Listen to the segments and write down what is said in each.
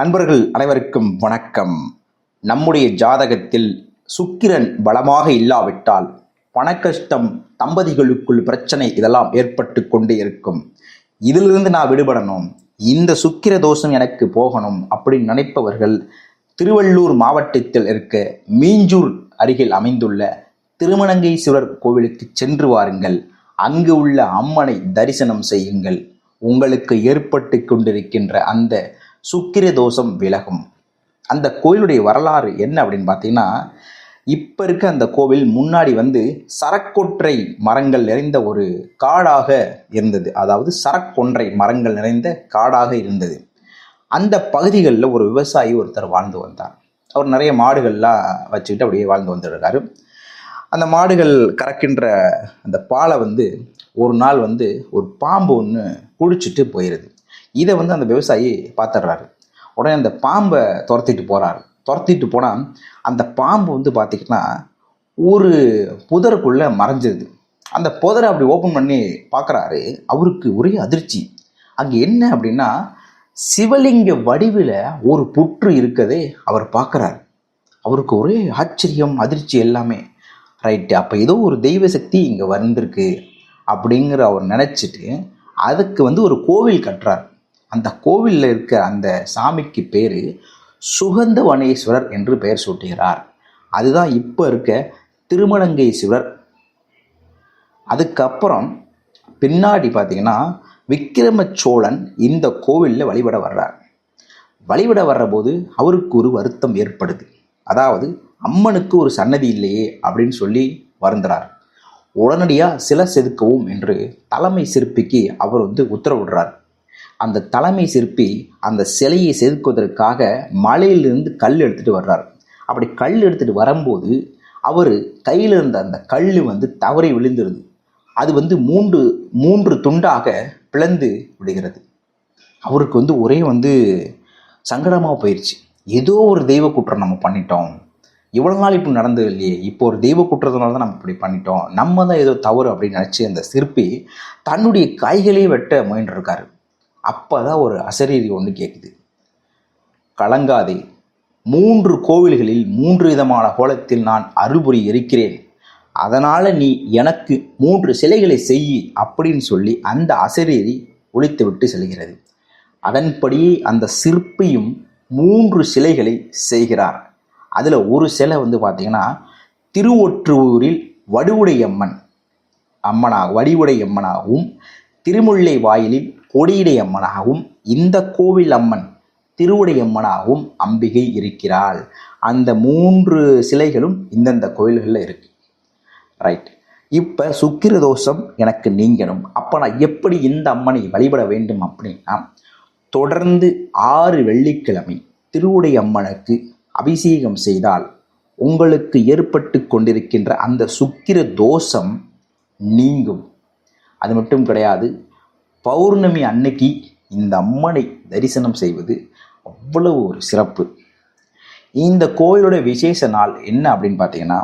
நண்பர்கள் அனைவருக்கும் வணக்கம். நம்முடைய ஜாதகத்தில் சுக்கிரன் பலமாக இல்லாவிட்டால் பணக்கஷ்டம் தம்பதிகளுக்குள் பிரச்சனை இதெல்லாம் ஏற்பட்டு கொண்டே இருக்கும். இதிலிருந்து நான் விடுபடணும். இந்த சுக்கிர தோஷம் எனக்கு போகணும் அப்படின்னு நினைப்பவர்கள் திருவள்ளூர் மாவட்டத்தில் இருக்க மீஞ்சூர் அருகில் அமைந்துள்ள திருமணங்கேஸ்வரர் கோவிலுக்கு சென்று வாருங்கள். அங்கு உள்ள அம்மனை தரிசனம் செய்யுங்கள். உங்களுக்கு ஏற்பட்டு கொண்டிருக்கின்ற அந்த சுக்கிர தோஷம் விலகும். அந்த கோயிலுடைய வரலாறு என்ன அப்படின்னு பார்த்தீங்கன்னா இப்போ இருக்க அந்த கோவில் முன்னாடி வந்து சரக்கொற்றை மரங்கள் நிறைந்த ஒரு காடாக இருந்தது. அதாவது சரக்கொன்றை மரங்கள் நிறைந்த காடாக இருந்தது. அந்த பகுதிகளில் ஒரு விவசாயி ஒருத்தர் வாழ்ந்து வந்தார். அவர் நிறைய மாடுகள்லாம் வச்சுக்கிட்டு அப்படியே வாழ்ந்து வந்துருக்காரு. அந்த மாடுகள் கறக்கின்ற அந்த பாலை வந்து ஒரு நாள் வந்து ஒரு பாம்பு ஒன்று குடிச்சிட்டு போயிடுது இதை வந்து அந்த விவசாயி பார்த்துடுறாரு. உடனே அந்த பாம்பை துரத்திட்டு போகிறாரு துரத்திட்டு போனால் அந்த பாம்பு வந்து பார்த்திங்கன்னா ஒரு புதருக்குள்ளே மறைஞ்சிருது. அந்த புதரை அப்படி ஓப்பன் பண்ணி பார்க்குறாரு அவருக்கு ஒரே அதிர்ச்சி. அங்கே என்ன அப்படின்னா சிவலிங்க வடிவில் ஒரு புற்று இருக்கதே அவர் பார்க்குறாரு அவருக்கு ஒரே ஆச்சரியம் அதிர்ச்சி எல்லாமே. ரைட்டு அப்போ ஏதோ ஒரு தெய்வ சக்தி இங்கே வந்திருக்கு அப்படிங்கிற அவர் நினச்சிட்டு அதுக்கு வந்து ஒரு கோவில் கட்டுறார். அந்த கோவிலில் இருக்க அந்த சாமிக்கு பேர் சுகந்தவனேஸ்வரர் என்று பெயர் சூட்டுகிறார். அதுதான் இப்போ இருக்க திருமணங்கேஸ்வரர் அதுக்கப்புறம் பின்னாடி பார்த்தீங்கன்னா விக்கிரம சோழன் இந்த கோவிலில் வழிபட வர்றார். வழிபட வர்றபோது அவருக்கு ஒரு வருத்தம் ஏற்படுது. அதாவது அம்மனுக்கு ஒரு சன்னதி இல்லையே அப்படின்னு சொல்லி வருந்துறார். உடனடியாக சிலை செதுக்கவும் என்று தலைமை சிற்பிக்கு அவர் வந்து உத்தரவிடுறார். அந்த தலைமை சிற்பி அந்த சிலையை செதுக்குவதற்காக மலையிலிருந்து கல் எடுத்துகிட்டு வர்றார். அப்படி கல் எடுத்துகிட்டு வரும்போது அவர் கையில் இருந்த அந்த கல் வந்து தவறி விழுந்துருது. அது வந்து மூன்று மூன்று துண்டாக பிளந்து விடுகிறது. அவருக்கு வந்து ஒரே வந்து சங்கடமாக போயிடுச்சு ஏதோ ஒரு தெய்வ குற்றம் நம்ம பண்ணிட்டோம். இவ்வளோ நாள் இப்படி நடந்தது இல்லையே இப்போ ஒரு தெய்வ குற்றத்தினால தான் நம்ம இப்படி பண்ணிட்டோம். நம்ம தான் ஏதோ தவறு அப்படின்னு நினச்சி அந்த சிற்பி தன்னுடைய கைகளே வெட்ட முயன்றிருக்காரு. அப்போ தான் ஒரு அசரீரி ஒன்று கேட்குது கலங்காதே மூன்று கோவில்களில் மூன்று விதமான கோலத்தில் நான் அறுபுரி இருக்கிறேன் அதனால் நீ எனக்கு மூன்று சிலைகளை செய் அப்படின்னு சொல்லி அந்த அசரீரி ஒழித்து விட்டு செல்கிறது. அதன்படி அந்த சிற்பியும் மூன்று சிலைகளை செய்கிறார். அதில் ஒரு சிலை வந்து பார்த்திங்கன்னா திருவொற்றூரில் வடுவுடையம்மன் அம்மனாக வடிவுடை அம்மனாகவும் திருமுல்லை வாயிலில் கொடியுடை அம்மனாகவும் இந்த கோவில் அம்மன் திருவுடையம்மனாகவும் அம்பிகை இருக்கிறாள். அந்த மூன்று சிலைகளும் இந்தந்த கோயில்களில் இருக்கு. ரைட் இப்போ சுக்கிர தோஷம் எனக்கு நீங்கணும். அப்போ நான் எப்படி இந்த அம்மனை வழிபட வேண்டும் அப்படின்னா தொடர்ந்து ஆறு வெள்ளிக்கிழமை திருவுடை அம்மனுக்கு அபிஷேகம் செய்தால் உங்களுக்கு ஏற்பட்டு கொண்டிருக்கின்ற அந்த சுக்கிர தோஷம் நீங்கும். அது மட்டும் கிடையாது பௌர்ணமி அன்னைக்கு இந்த அம்மனை தரிசனம் செய்வது அவ்வளவு ஒரு சிறப்பு. இந்த கோயிலோட விசேஷ நாள் என்ன அப்படின்னு பார்த்தீங்கன்னா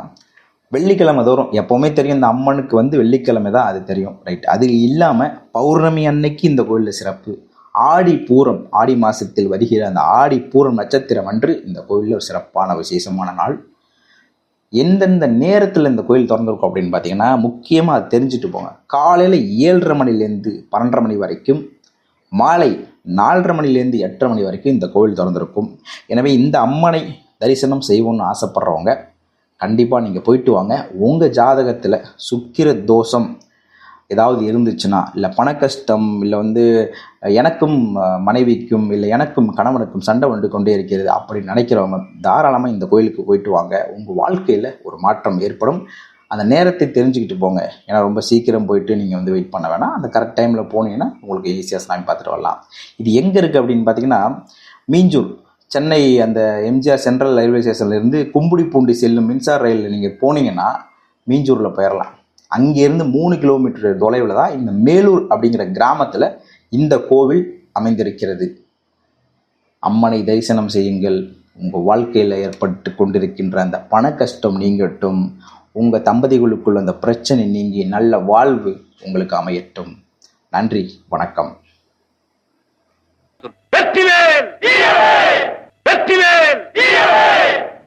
வெள்ளிக்கிழமை தோறும் எப்போவுமே தெரியும் இந்த அம்மனுக்கு வந்து வெள்ளிக்கிழமை தான் அது தெரியும். ரைட் அது இல்லாமல் பௌர்ணமி அன்னைக்கு இந்த கோயிலில் சிறப்பு. ஆடி பூரம் ஆடி மாதத்தில் வருகிற அந்த ஆடி பூரம் நட்சத்திரம் அன்று இந்த கோயிலில் ஒரு சிறப்பான விசேஷமான நாள். எந்தெந்த நேரத்தில் இந்த கோயில் திறந்திருக்கும் அப்படின்னு பார்த்தீங்கன்னா முக்கியமாக அது தெரிஞ்சுட்டு போங்க. காலையில் ஏழரை மணிலேருந்து பன்னெண்டரை மணி வரைக்கும் மாலை நாலரை மணிலேருந்து எட்டரை மணி வரைக்கும் இந்த கோவில் திறந்திருக்கும். எனவே இந்த அம்மனை தரிசனம் செய்வோம்னு ஆசைப்படுறவங்க கண்டிப்பாக நீங்கள் போயிட்டு வாங்க. உங்கள் ஜாதகத்தில் சுக்கிர தோஷம் ஏதாவது இருந்துச்சுன்னா இல்லை பண கஷ்டம் இல்லை வந்து எனக்கும் மனைவிக்கும் இல்லை எனக்கும் கணவனுக்கும் சண்டை வந்து கொண்டே இருக்கிறது அப்படி நினைக்கிறவங்க தாராளமாக இந்த கோயிலுக்கு போயிட்டு வாங்க. உங்கள் வாழ்க்கையில் ஒரு மாற்றம் ஏற்படும். அந்த நேரத்தை தெரிஞ்சுக்கிட்டு போங்க. ஏன்னா ரொம்ப சீக்கிரம் போயிட்டு நீங்கள் வந்து வெயிட் பண்ண வேணாம். அந்த கரெக்ட் டைமில் போனீங்கன்னா உங்களுக்கு ஈஸியாக சாமி பார்த்துட்டு வரலாம். இது எங்கே இருக்குது அப்படின்னு பார்த்தீங்கன்னா மீஞ்சூர். சென்னை அந்த எம்ஜிஆர் சென்ட்ரல் ரயில்வே ஸ்டேஷன்லேருந்து கும்புடி பூண்டி செல்லும் மின்சார ரயிலில் நீங்கள் போனீங்கன்னா மீஞ்சூரில் போயிடலாம் அங்கேருந்து மூணு கிலோமீட்டர் தொலைவில் தான் இந்த மேலூர் அப்படிங்கிற கிராமத்தில் இந்த கோவில் அமைந்திருக்கிறது. அம்மனை தரிசனம் செய்யுங்கள். உங்கள் வாழ்க்கையில் ஏற்பட்டு கொண்டிருக்கின்ற அந்த பண கஷ்டம் நீங்கட்டும் உங்கள் தம்பதிகளுக்குள் அந்த பிரச்சனை நீங்கி நல்ல வாழ்வு உங்களுக்கு அமையட்டும். நன்றி வணக்கம். வெற்றிவேல்! வெற்றிவேல்!